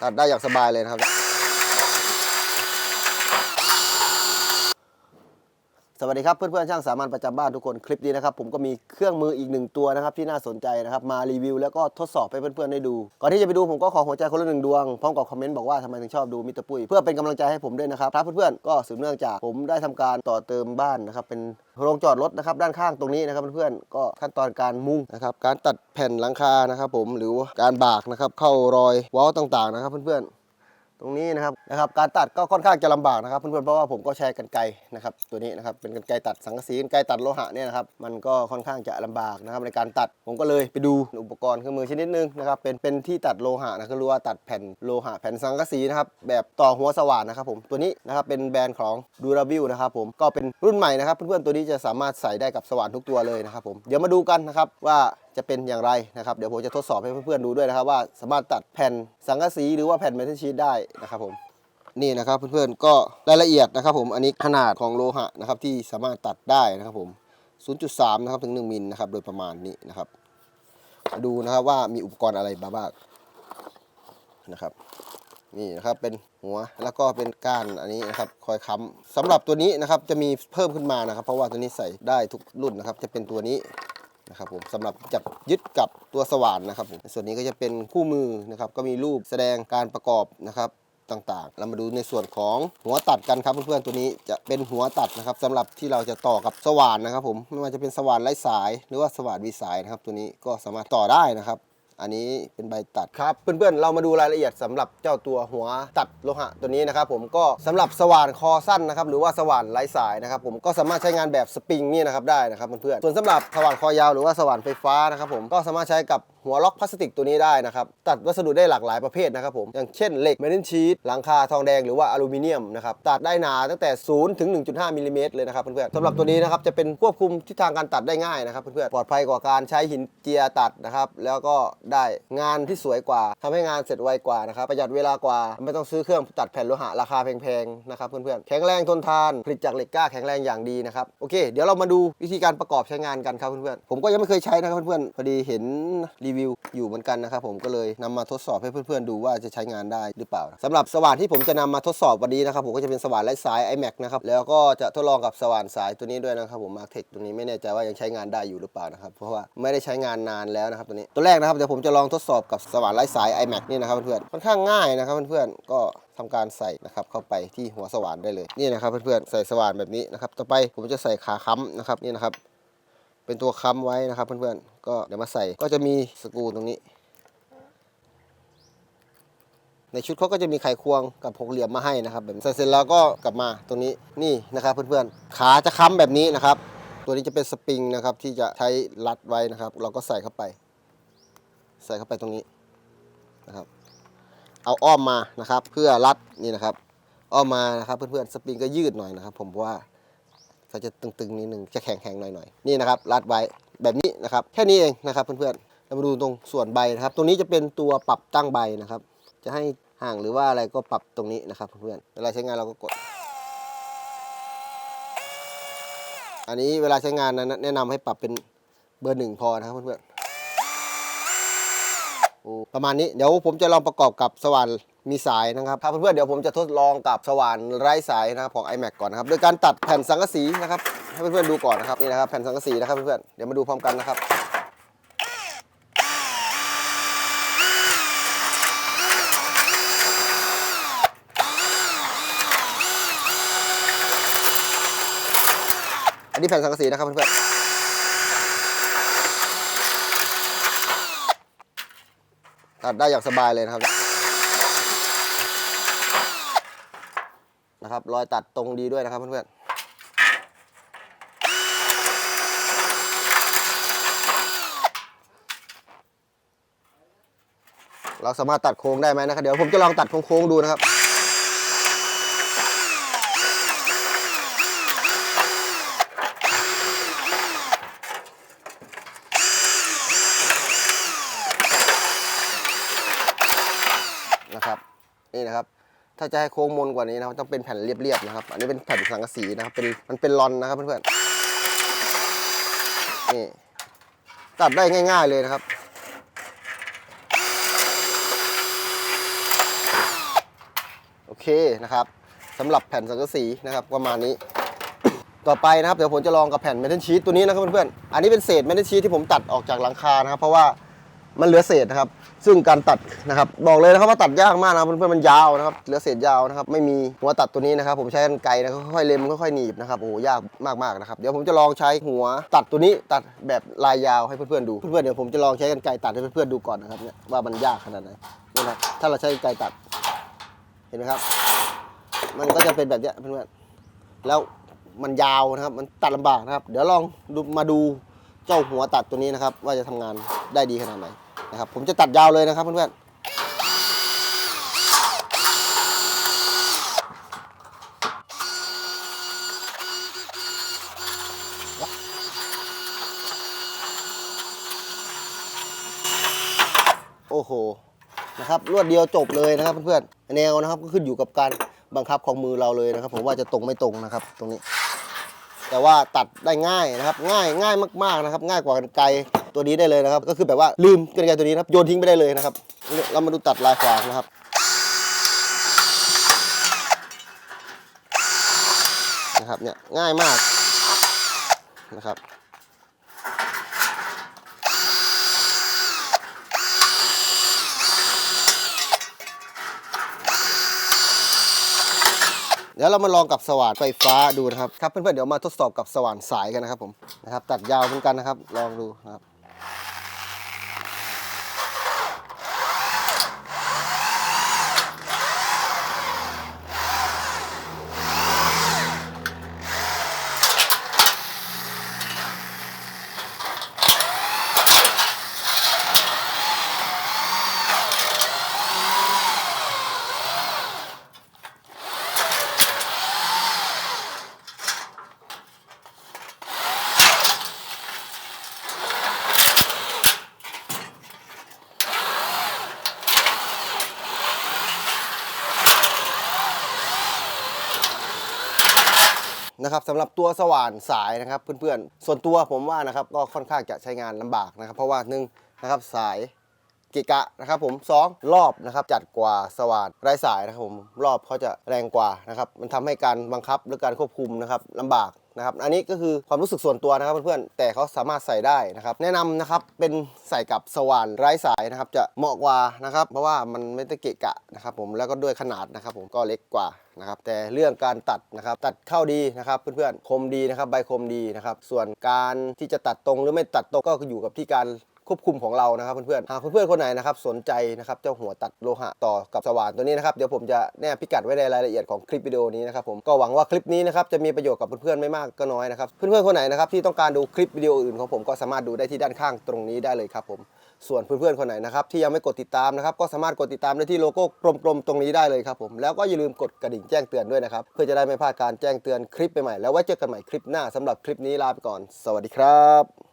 ตัดได้อย่างสบายเลยนะครับ สวัสดีครับเพื่อนๆช่างสามัญประจำบ้านทุกคนคลิปนี้นะครับผมก็มีเครื่องมืออีกหนึ่งตัวนะครับที่น่าสนใจนะครับมารีวิวแล้วก็ทดสอบให้เพื่อนๆได้ดู ก่อนที่จะไปดูผมก็ขอหัวใจคนละหนึ่งดวงพร้อมกับคอมเมนต์บอกว่าทำไมถึงชอบดูมิสเตอร์ปุ้ยเพื่อเป็นกำลังใจให้ผมด้วยนะครับครับเพื่อนๆก็สืบเนื่องจากผมได้ทำการต่อเติมบ้านนะครับเป็นโรงจอดรถนะครับด้านข้างตรงนี้นะครับเพื่อนๆก็ขั้นตอนการมุงนะครับการตัดแผ่นหลังคานะครับผมหรือการบากนะครับเข้ารอยว้าต่างๆนะครับเพื่อนๆ ตรงนี้นะครับนะครับ การตัดก็ค่อนข้างจะลำบากนะครับเพื่อนๆเพราะว่าผมก็ใช้กันไกรนะครับตัวนี้นะครับเป็นกันไกรตัดสังกะสีกันไกรตัดโลหะเนี่ยนะครับมันก็ค่อนข้างจะลำบากนะครับในการตัดผมก็เลยไปดูอุปกรณ์เครื่องมือชนิดนึงนะครับเป็นเป็นที่ตัดโลหะนะคือรู้ว่าตัดแผ่นโลหะแผ่นสังกะสีนะครับแบบต่อหัวสว่านนะครับผมตัวนี้นะครับเป็นแบรนด์ของดูราบิลนะครับผมก็เป็นรุ่นใหม่นะครับเพื่อนๆตัวนี้จะสามารถใส่ได้กับสว่านทุกตัวเลยนะครับผมเดี๋ยวมาดูกันนะครับว่า จะเป็นอย่างไรนะครับเดี๋ยวผมจะทดสอบให้เพื่อนๆดูด้วยนะครับ ว่าสามารถตัดแผ่นสังกะสีหรือว่าแผ่นเมทัลชีตได้นะครับผมนี่นะครับเพื่อนๆก็รายละเอียดนะครับผมอันนี้ขนาดของโลหะนะครับที่สามารถตัดได้นะครับผม 0.3 นะครับถึง 1มิลนะครับโดยประมาณนี้นะครับ ดูนะครับว่ามีอุปกรณ์อะไรบ้างนะครับนี่นะครับเป็นหัวแล้วก็เป็นก้านอันนี้นะครับคอยค้ำสำหรับตัวนี้นะครับจะมีเพิ่มขึ้นมานะครับ เพราะว่าตัวนี้ใส่ได้ทุกรุ่นนะครับจะเป็นตัวนี้ นะครับผมสำหรับจับยึดกับตัวสว่านนะครับผมส่วนนี้ก็จะเป็นคู่มือนะครับก็มีรูปแสดงการประกอบนะครับต่างๆ เรามาดูในส่วนของหัวตัดกันครับเพื่อนๆตัวนี้จะเป็นหัวตัดนะครับสำหรับที่เราจะต่อกับสว่านนะครับผมไม่ว่าจะเป็นสว่านไร้สาย หรือว่าสว่านวีสายนะครับตัวนี้ก็สามารถต่อได้นะครับ อันนี้เป็นใบตัดครับเพื่อนๆเรามาดูรายละเอียดสำหรับเจ้าตัวหัวตัดโลหะตัวนี้นะครับผมก็สำหรับสว่านคอสั้นนะครับหรือว่าสว่านไร้สายนะครับผมก็สามารถใช้งานแบบสปริงนี่นะครับได้นะครับเพื่อนๆส่วนสำหรับสว่านคอยาวหรือว่าสว่านไฟฟ้านะครับผมก็สามารถใช้กับหัวล็อกพลาสติกตัวนี้ได้นะครับตัดวัสดุได้หลากหลายประเภทนะครับผมอย่างเช่นเหล็กเมทัลชีตหลังคาทองแดงหรือว่าอลูมิเนียมนะครับตัดได้หนาตั้งแต่0ถึง1.5มิลลิเมตรเลยนะครับเพื่อนๆสำหรับตัวนี้นะครับจะเป็นควบคุมทิศทางการตัดได้ง่ายนะครับเพื่อนๆปลอดภัยกว่าการใช้หินเจียตัดนะครับแล้วก็ได้ งานที่สวยกว่าทำให้งานเสร็จไวกว่านะครับประหยัดเวลากว่า ไม่ต้องซื้อเครื่องตัดแผ่นโลหะราคาแพงๆนะครับเพื่อนๆแข็งแรงทนทานผลิตจากเหล็กกล้าแข็งแรงอย่างดีนะครับโอเค เดี๋ยวเรามาดูวิธีการประกอบใช้งานกันครับเพื่อนๆผมก็ยังไม่เคยใช้นะครับเพื่อนๆพอดีเห็นรีวิวอยู่เหมือนกันนะครับผมก็เลยนำมาทดสอบให้เพื่อนๆดูว่าจะใช้งานได้หรือเปล่าสำหรับสว่านที่ผมจะนำมาทดสอบวันนี้นะครับผมก็จะเป็นสว่านไร้สาย iMac นะครับแล้วก็จะทดลองกับสว่านสายตัวนี้ด้วยนะครับผม Martech ตัวนี้ไม่แน่ใจว่ายังใช้งานได้อยู่หรือเปล่านะครับเพราะว่าไม่ได้ใช้งานนานแล้วนะครับตัวนี้ตัวแรกนะครับเดี๋ยวผมจะลองทดสอบกับสว่านไร้สาย iMac นี่นะครับเพื่อนๆค่อนข้างง่ายนะครับเพื่อนๆก็ทำการใส่นะครับเข้าไปที่หัวสว่านได้เลยนี่นะครับเพื่อนๆใส่สว่านแบบนี้นะครับต่อไปผมจะใส่ขาค้ำนะครับนี่นะครับเป็นตัวค้ำไว้นะครับเพื่อนๆก็เดี๋ยวมาใส่ก็จะมีสกรูตรงนี้ ในชุดเขาก็จะมีไขควงกับหกเหลี่ยมมาให้นะครับแบบใส่เสร็จแล้วก็กลับมาตรงนี้นี่นะครับเพื่อนๆขาจะค้ำแบบนี้นะครับตัวนี้จะเป็นสปริงนะครับที่จะใช้รัดไว้นะครับ เราก็ใส่เข้าไป ใส่เข้าไปตรงนี้นะครับ เอาอ้อมมานะครับ เพื่อรัดนี่นะครับ อ้อมมานะครับเพื่อนๆสปริงก็ยืดหน่อยนะครับ ผมว่าเขาจะตึงๆนิดนึงจะแข็งๆหน่อยๆนี่นะครับ รัดไว้แบบนี้นะครับ แค่นี้เองนะครับ เพื่อนๆเรามาดูตรงส่วนใบนะครับ ตรงนี้จะเป็นตัวปรับตั้งใบนะครับ จะให้ห่างหรือว่าอะไรก็ปรับตรงนี้นะครับ เพื่อนๆเวลาใช้งานเราก็กดอันนี้เวลาใช้งานนะแนะนำให้ปรับเป็นเบอร์หนึ่งพอนะครับเพื่อนๆ ประมาณนี้เดี๋ยวผมจะลองประกอบกับสว่านมีสายนะครับครับเพื่อนๆเดี๋ยวผมจะทดลองกับสว่านไร้สายนะครับของ iMac ก่อนนะครับโดยการตัดแผ่นสังกะสีนะครับให้เพื่อนๆดูก่อนนะครับนี่นะครับแผ่นสังกะสีนะครับเพื่อนๆเดี๋ยวมาดูพร้อมกันนะครับอันนี้แผ่นสังกะสีนะครับเพื่อนๆ ตัดได้อย่างสบายเลยนะครับ นะครับ รอยตัดตรงดีด้วยนะครับเพื่อนๆเราสามารถตัดโค้งได้ไหมนะครับ เดี๋ยวผมจะลองตัดโค้งๆดูนะครับ นะครับนี่นะครับ ถ้าจะให้โค้งมนกว่านี้นะครับต้องเป็นแผ่นเรียบๆนะครับ อันนี้เป็นแผ่นสังกะสีนะครับเป็นมันเป็นรอนนะครับเพื่อนๆนี่ตัดได้ง่าย ๆเลยนะครับโอเคนะครับสำหรับแผ่นสังกะสีนะครับประมาณนี้ต่อไปนะครับเดี๋ยวผมจะลองกับแผ่นเมทัลชีตตัวนี้นะครับเพื่อนๆ อันนี้เป็นเศษเมทัลชีตที่ผมตัดออกจากหลังคานะครับ เพราะว่า มันเหลือเศษนะครับ ซึ่งการตัดนะครับ บอกเลยนะครับว่าตัดยากมากนะเพื่อนๆมันยาวนะครับ เหลือเศษยาวนะครับ ไม่มีหัวตัดตัวนี้นะครับ ผมใช้กรรไกรนะค่อยๆเล็มค่อยๆหนีบนะครับ โอ้ยากมากๆนะครับ เดี๋ยวผมจะลองใช้หัวตัดตัวนี้ตัดแบบลายยาวให้เพื่อนๆดู เพื่อนๆเดี๋ยวผมจะลองใช้กรรไกรตัดให้เพื่อนๆดูก่อนนะครับเนี่ยว่ามันยากขนาดไหนนี่นะถ้าเราใช้กรรไกรตัด เห็นไหมครับ มันก็จะเป็นแบบนี้เพื่อนๆ แล้วมันยาวนะครับ มันตัดลำบากนะครับ เดี๋ยวลองมาดู เจ้าหัวตัดตัวนี้นะครับ ว่าจะทำงานได้ดีขนาดไหนนะครับ ผมจะตัดยาวเลยนะครับเพื่อนๆโอ้โห นะครับรวดเดียวจบเลยนะครับเพื่อนๆ แนวนะครับก็ขึ้นอยู่กับการบังคับของมือเราเลยนะครับ ผมว่าจะตรงไม่ตรงนะครับ ตรงนี้ แต่ว่าตัดได้ง่ายนะครับ ง่ายง่ายมากๆนะครับ ง่ายกว่ากันไกลตัวนี้ได้เลยนะครับ ก็คือแบบว่าลืมกันไกลตัวนี้นะครับโยนทิ้งไปได้เลยนะครับเรามาดูตัดลายขวางนะครับนะครับเนี่ยง่ายมากนะครับ ดี๋ยวเรามาลองกับสว่านไฟฟ้าดูนะครับครับเพื่อนๆเดี๋ยวมาทดสอบกับสว่านสายกันนะครับผมนะครับตัดยาวเหมือนกันนะครับลองดูนะครับ นะครับสำหรับตัวสว่านสายนะครับเพื่อนๆ ส่วนตัวผมว่านะครับก็ค่อนข้างจะใช้งานลำบากนะครับ เพราะว่าหนึ่งนะครับสาย เกะกะนะครับผมสองรอบนะครับจัดกว่าสว่านไร้สายนะครับผมรอบเขาจะแรงกว่านะครับมันทำให้การบังคับหรือการควบคุมนะครับลำบากนะครับอันนี้ก็คือความรู้สึกส่วนตัวนะครับเพื่อนๆแต่เขาสามารถใส่ได้นะครับ แนะนำนะครับเป็นใส่กับสว่านไร้สายนะครับ จะเหมาะกว่านะครับ เพราะว่ามันไม่ได้เกะกะนะครับผมแล้วก็ด้วยขนาดนะครับ ผมก็เล็กกว่านะครับ แต่เรื่องการตัดนะครับ ตัดเข้าดีนะครับเพื่อนๆคมดีนะครับ ใบคมดีนะครับ ส่วนการที่จะตัดตรงหรือไม่ตัดตรงก็อยู่กับที่การ ควบคุมของเรานะครับเพื่อนๆหากเพื่อนๆคนไหนนะครับสนใจนะครับเจ้าหัวตัดโลหะต่อกับสว่านตัวนี้นะครับเดี๋ยวผมจะแนบพิกัดไว้ในรายละเอียดของคลิปวิดีโอนี้นะครับผมก็หวังว่าคลิปนี้นะครับจะมีประโยชน์กับเพื่อนๆไม่มากก็น้อยนะครับเพื่อนๆคนไหนนะครับที่ต้องการดูคลิปวิดีโออื่นของผมก็สามารถดูได้ที่ด้านข้างตรงนี้ได้เลยครับผมส่วนเพื่อนๆคนไหนนะครับที่ยังไม่กดติดตามนะครับก็สามารถกดติดตามได้ที่โลโก้กลมๆตรงนี้ได้เลยครับผมแล้วก็อย่าลืมกดกระดิ่งแจ้งเตือนด้วยนะครับเพื่อจะได้ไม่พลาดการแจ้งเตือนคลิปใหม่ๆแล้วไว้เจอกันใหม่คลิปหน้าสำหรับคลิปนี้ลาไปก่อน สวัสดีครับ